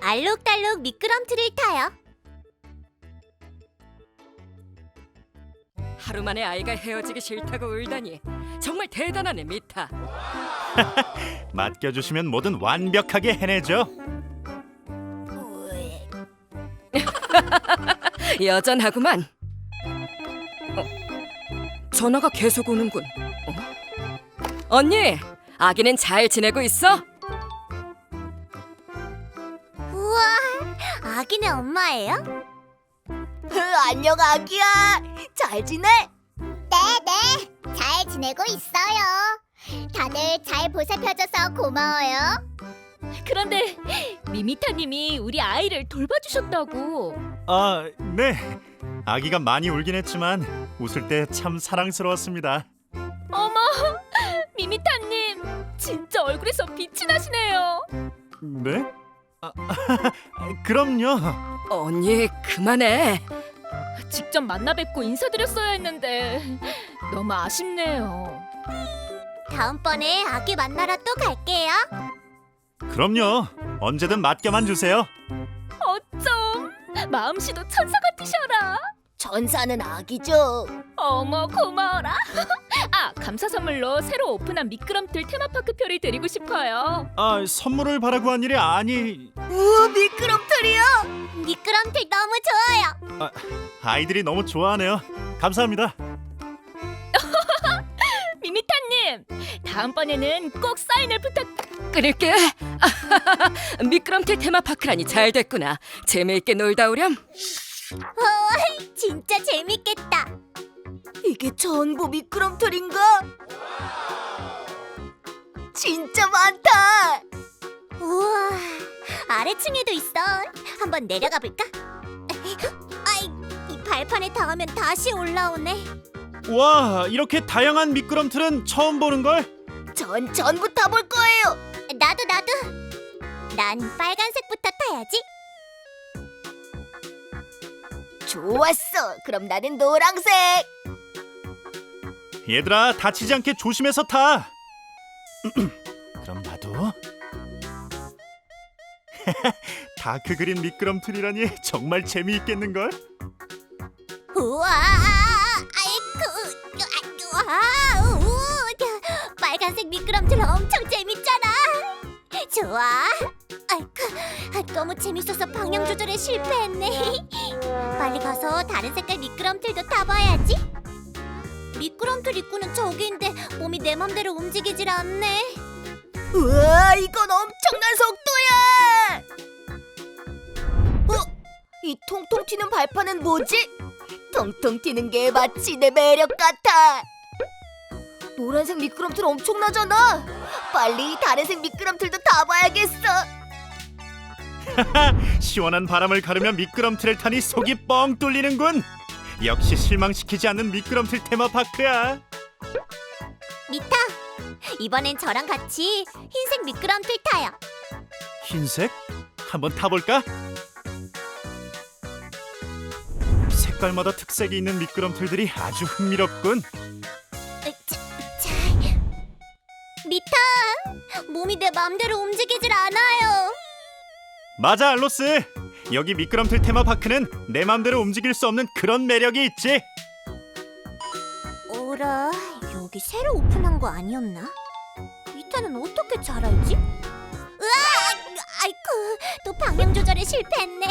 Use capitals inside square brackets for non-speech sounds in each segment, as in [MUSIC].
알록달록 미끄럼틀을 타요. 하루 만에 아이가 헤어지기 싫다고 울다니 정말 대단하네 미타. [LAUGHS] 맡겨주시면 뭐든 완벽하게 해내죠. [LAUGHS] 여전하구만. 어, 전화가 계속 오는군. 어? 언니, 아기는 잘 지내고 있어? 아기네 엄마예요? 안녕 아기야. 잘 지내? 네네, 잘 지내고 있어요. 다들 잘 보살펴줘서 고마워요. 그런데 미미타님이 우리 아이를 돌봐주셨다고. 아, 네. 아기가 많이 울긴 했지만 웃을 때 참 사랑스러웠습니다. 어머, 미미타님 진짜 얼굴에서 빛이 나시네요. 네? 아, [LAUGHS] 그럼요. 언니 그만해. 직접 만나 뵙고 인사드렸어야 했는데 너무 아쉽네요. 다음번에 아기 만나러 또 갈게요. 그럼요. 언제든 맡겨만 주세요. 어쩜 마음씨도 천사 같으셔라. 전사는 아기죠. 어머 고마워라. [LAUGHS] 아 감사 선물로 새로 오픈한 미끄럼틀 테마파크 표를 드리고 싶어요. 아, 선물을 바라고 한 일이 아니. 우와 미끄럼틀이야. 미끄럼틀 너무 좋아요. 아이들이 너무 좋아하네요. 감사합니다. [LAUGHS] 미미타님 다음번에는 꼭 사인을 부탁. 끊을게. [LAUGHS] 미끄럼틀 테마파크라니 잘 됐구나. 재미있게 놀다 오렴. 어, [LAUGHS] 진짜 재밌겠다. 이게 전부 미끄럼틀인가? 진짜 많다. 우와, 아래층에도 있어. 한번 내려가 볼까? [LAUGHS] 아이, 이 발판에 닿으면 다시 올라오네. 와, 이렇게 다양한 미끄럼틀은 처음 보는 걸. 전 전부 타볼 거예요. 나도 나도. 난 빨간색부터 타야지. 좋았어. 그럼 나는 노랑색. 얘들아, 다치지 않게 조심해서 타. [CLEARS THROAT] 그럼 나도. [LAUGHS] 다크 그린 미끄럼틀이라니 정말 재미있겠는 걸. 우와, 아이쿠, 아, 우, 빨간색 미끄럼틀 엄청 재밌잖아. 좋아. 아이쿠, 아, 너무 재밌어서 방향 조절에 실패했네. [LAUGHS] 빨리 가서 다른 색깔 미끄럼틀도 타봐야지. 미끄럼틀 입구는 저기인데 몸이 내 맘대로 움직이질 않네. 우와 이건 엄청난 속도야. 어? 이 통통 튀는 발판은 뭐지? 통통 튀는 게 마치 내 매력 같아. 노란색 미끄럼틀 엄청나잖아. 빨리 다른색 미끄럼틀도 타봐야겠어. [LAUGHS] 시원한 바람을 가르며 미끄럼틀을 타니 속이 뻥 뚫리는군. 역시 실망시키지 않는 미끄럼틀 테마파크야. 미타, 이번엔 저랑 같이 흰색 미끄럼틀 타요. 흰색? 한번 타볼까? 색깔마다 특색이 있는 미끄럼틀들이 아주 흥미롭군. 으, 자, 자. 미타, 몸이 내 맘대로 움직이질 않아요. 맞아, 알로스. 여기 미끄럼틀 테마파크는 내 맘대로 움직일 수 없는 그런 매력이 있지. 오라, 여기 새로 오픈한 거 아니었나? 미타는 어떻게 잘 알지? 으아, 아이쿠, 또 방향 조절에 실패했네.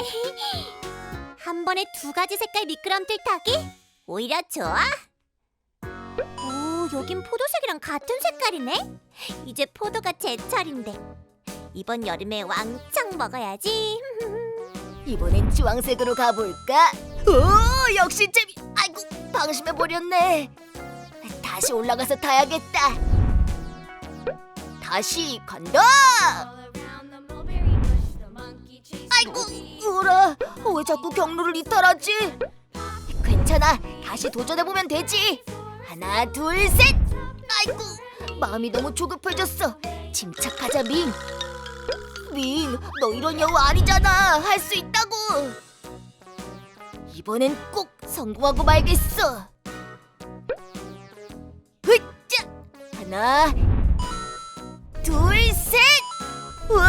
한 번에 두 가지 색깔 미끄럼틀 타기? 오히려 좋아. 오, 여긴 포도색이랑 같은 색깔이네. 이제 포도가 제철인데 이번 여름에 왕창 먹어야지. [LAUGHS] 이번엔 주황색으로 가볼까? 오 역시 재미. 아이고 방심해 버렸네. 다시 올라가서 타야겠다. 다시 간다. 아이고 우라 왜 자꾸 경로를 이탈하지? 괜찮아 다시 도전해 보면 되지. 하나 둘 셋. 아이고 마음이 너무 조급해졌어. 침착하자 민. 민, 너 이런 여우 아니잖아. 할 수 있다고. 이번엔 꼭 성공하고 말겠어. 으쌰! 하나, 둘, 셋. 우와,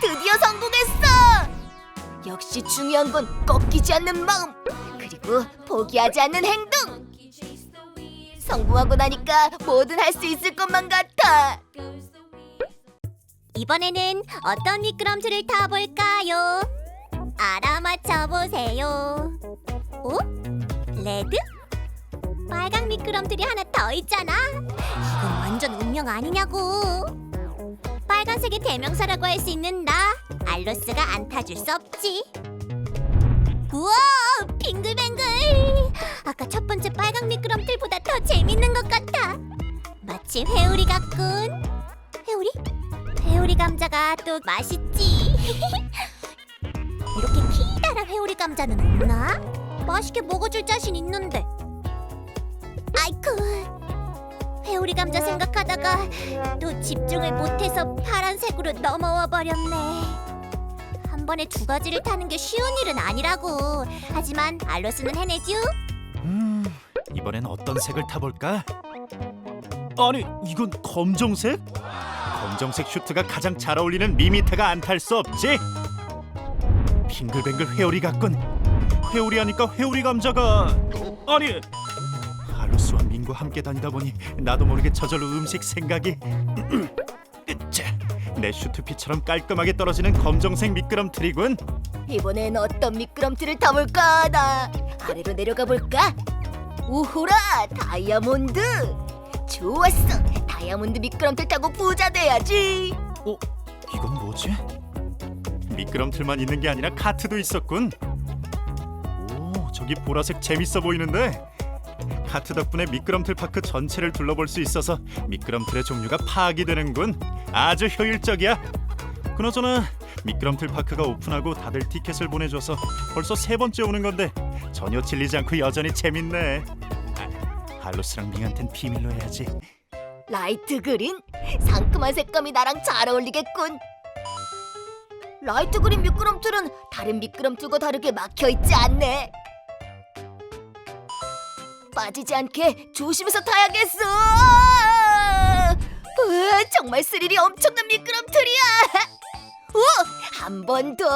드디어 성공했어. 역시 중요한 건 꺾이지 않는 마음 그리고 포기하지 않는 행동. 성공하고 나니까 뭐든 할 수 있을 것만 같아. 이번에는 어떤 미끄럼틀을 타볼까요? 알아맞혀 보세요. 오? 레드? 빨강 미끄럼틀이 하나 더 있잖아. 이건 완전 운명 아니냐고. 빨간색의 대명사라고 할 수 있는 나 알로스가 안 타줄 수 없지. 우와, 빙글뱅글. 아까 첫 번째 빨강 미끄럼틀보다 더 재밌는 것 같아. 마치 회오리 같군. 회오리? 회오리 감자가 또 맛있지. [LAUGHS] 이렇게 키다란 회오리 감자는 없나? 맛있게 먹어줄 자신 있는데. 아이쿠. 회오리 감자 생각하다가 또 집중을 못해서 파란색으로 넘어와 버렸네. 한 번에 두 가지를 타는 게 쉬운 일은 아니라고. 하지만 알로스는 해내죠. 음, 이번엔 어떤 색을 타볼까? 아니, 이건 검정색? 검정색 슈트가 가장 잘 어울리는 미미타가 안 탈 수 없지. 빙글뱅글 회오리 같군. 회오리 하니까 회오리 감자가 아니. 알로스와 민과 함께 다니다 보니 나도 모르게 저절로 음식 생각이. [CLEARS THROAT] 으쌰, 내 슈트피처럼 깔끔하게 떨어지는 검정색 미끄럼틀이군. 이번엔 어떤 미끄럼틀을 타볼까 나 아래로 내려가 볼까? 우호라 다이아몬드 좋았어 다이아몬드 미끄럼틀 타고 부자 돼야지 어? 이건 뭐지? 미끄럼틀만 있는 게 아니라 카트도 있었군. 오, 저기 보라색 재밌어 보이는데. 카트 덕분에 미끄럼틀 파크 전체를 둘러볼 수 있어서 미끄럼틀의 종류가 파악이 되는군. 아주 효율적이야. 그나저나 미끄럼틀 파크가 오픈하고 다들 티켓을 보내줘서 벌써 세 번째 오는 건데 전혀 질리지 않고 여전히 재밌네. 아, 알로스랑 밍한텐 비밀로 해야지. 라이트 그린? 상큼한 색감이 나랑 잘 어울리겠군. 라이트 그린 미끄럼틀은 다른 미끄럼틀과 다르게 막혀 있지 않네. 빠지지 않게 조심해서 타야겠어! 우와, 정말 스릴이 엄청난 미끄럼틀이야! [LAUGHS] 한번 더!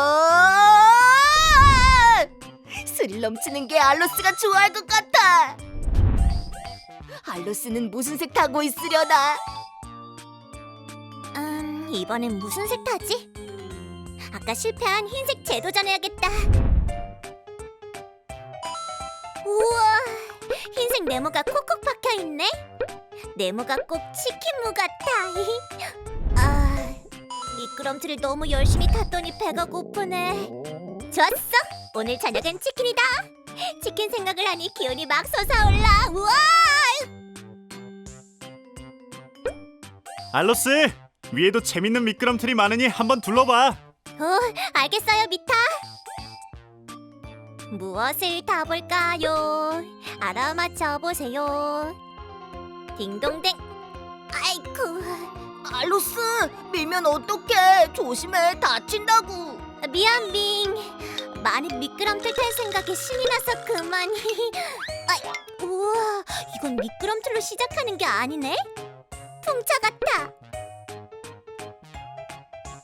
스릴 넘치는 게 알로스가 좋아할 것 같아 알로스는 무슨 색 타고 있으려나? 음, 이번엔 무슨 색 타지? 아까 실패한 흰색 재도전해야겠다. 우와, 흰색 네모가 콕콕 박혀 있네. 네모가 꼭 치킨무 같아. [LAUGHS] 아, 미끄럼틀을 너무 열심히 탔더니 배가 고프네. 좋았어, 오늘 저녁은 치킨이다. 치킨 생각을 하니 기운이 막 솟아올라. 우와! 알로스 위에도 재밌는 미끄럼틀이 많으니 한번 둘러봐. 어, 알겠어요, 미타. 무엇을 타볼까요? 알아맞혀 보세요. 딩동댕. 아이쿠, 알로스 밀면 어떡해 조심해 다친다고 미안 빙. 많은 미끄럼틀 탈 생각에 신이 나서 그만. [LAUGHS] 아이, 우와, 이건 미끄럼틀로 시작하는 게 아니네. 풍차 같아.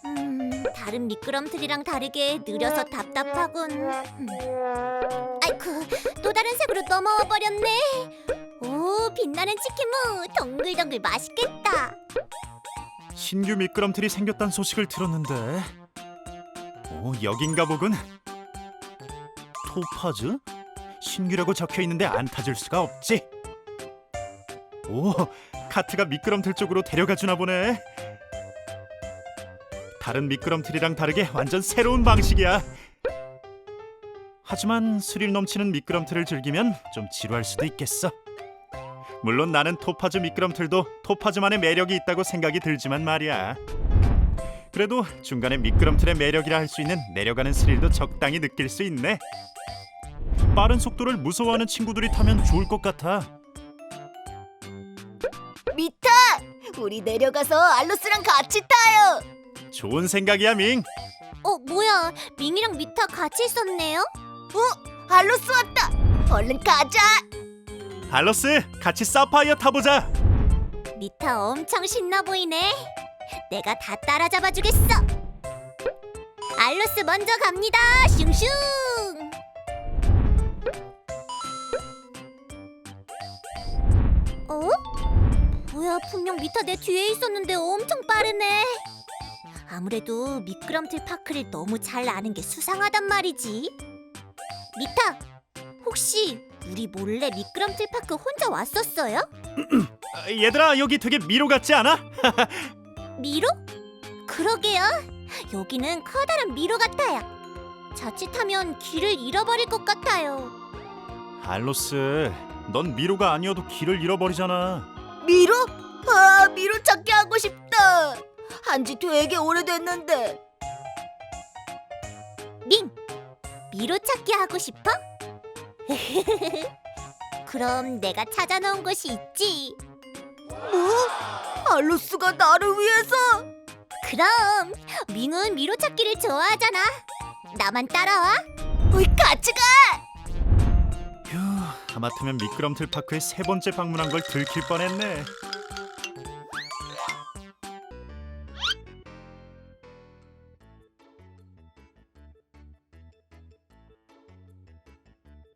음, 다른 미끄럼틀이랑 다르게 느려서 답답하군. 음. 아이쿠, 또 다른 색으로 넘어와 버렸네. 오, 빛나는 치킨무 동글동글 맛있겠다. 신규 미끄럼틀이 생겼다는 소식을 들었는데. 오 여긴가 보군. 토파즈? 신규라고 적혀 있는데 안 타줄 수가 없지. 오 카트가 미끄럼틀 쪽으로 데려가 주나 보네. 다른 미끄럼틀이랑 다르게 완전 새로운 방식이야. 하지만 스릴 넘치는 미끄럼틀을 즐기면 좀 지루할 수도 있겠어. 물론 나는 토파즈 미끄럼틀도 토파즈만의 매력이 있다고 생각이 들지만 말이야. 그래도 중간에 미끄럼틀의 매력이라 할 수 있는 내려가는 스릴도 적당히 느낄 수 있네. 빠른 속도를 무서워하는 친구들이 타면 좋을 것 같아. 우리 내려가서 알로스랑 같이 타요 좋은 생각이야, 밍. 어, 뭐야? 밍이랑 미타 같이 있었네요? 어 알로스 왔다 얼른 가자 알로스, 같이 사파이어 타보자. 미타 엄청 신나 보이네. 내가 다 따라잡아 주겠어. 알로스 알로스 먼저 갑니다. 슝슝. 뭐야 분명 미타 내 뒤에 있었는데 엄청 빠르네. 아무래도 미끄럼틀 파크를 너무 잘 아는 게 수상하단 말이지. 미타, 혹시 우리 몰래 미끄럼틀 파크 혼자 왔었어요? 아, [CLEARS THROAT] 얘들아 여기 되게 미로 같지 않아? [LAUGHS] 미로? 그러게요. 여기는 커다란 미로 같아요. 자칫하면 길을 잃어버릴 것 같아요. 알로스, 넌 미로가 아니어도 길을 잃어버리잖아. 미로? 아 미로 찾기 하고 싶다. 한지 되게 오래됐는데. 링! 미로 찾기 하고 싶어? [LAUGHS] 그럼 내가 찾아 놓은 곳이 있지. 뭐? 알로스가 나를 위해서? 그럼 밍은 미로 찾기를 좋아하잖아. 나만 따라와. 우리 같이 가. 휴, 하마터면 미끄럼틀 파크에 세 번째 방문한 걸 들킬 뻔했네.